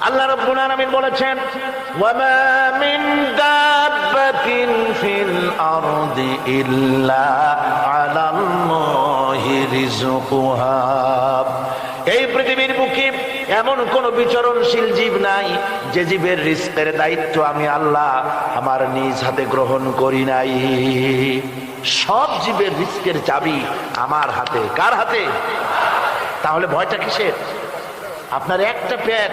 আল্লাহ রাব্বুল আলামিন বলেছেন, ওয়ামা মিন দাব্বাতিন ফিল আরদি ইল্লা আলাল্লাহি রিজকুহা এই পৃথিবীর বুকে এমন কোন বিচরণশীল জীব নাই, যে জীবের রিস্কের দায়িত্ব আমি আল্লাহ আমার নিজ হাতে গ্রহণ করি নাই। সব জীবের রিস্কের চাবি আমার হাতে। কার হাতে? তাহলে ভয়টা কিসের? আপনার একটা পেট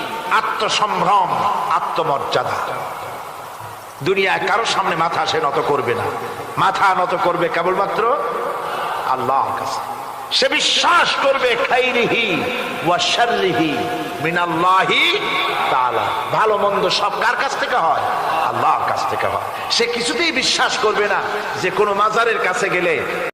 আত্মসম্ভ্রম, আত্মমর্যাদা। দুনিয়ায় কারোর সামনে মাথা সে নত করবে না। মাথা নত করবে কেবলমাত্র আল্লাহ কাছে। সে বিশ্বাস করবে খাইরিহি ওয়া শাররিহি মিনাল্লাহি তাআলা। ভালো মন্দ সব কার কাছ থেকে হয়? আল্লাহর কাছ থেকে হয়। সে কিছুতেই বিশ্বাস করবে না যে কোনো মাজারের কাছে গেলে